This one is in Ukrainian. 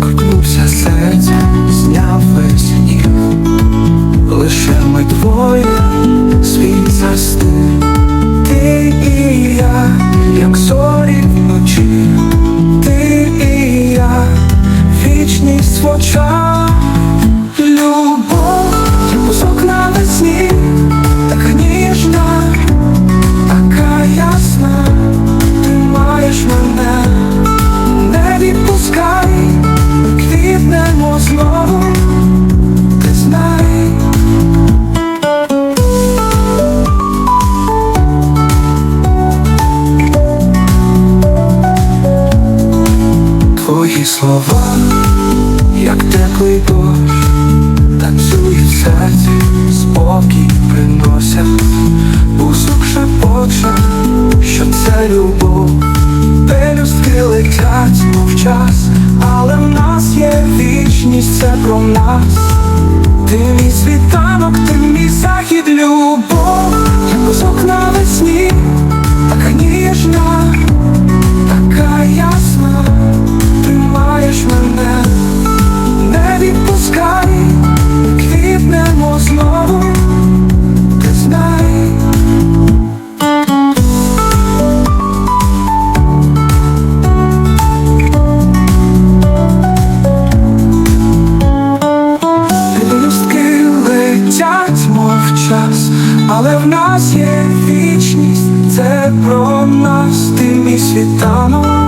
Клюся серця слова, як теплий дощ, танцюють в серці, спокій приносять, Бусок шепоче, що це любов, пелюстки летять, мов час, але в нас є вічність, це про нас. Ти мій світанок, ти мій захід, любов, як козок навесні, але в нас є вічність, це про нас, ти мій світанок,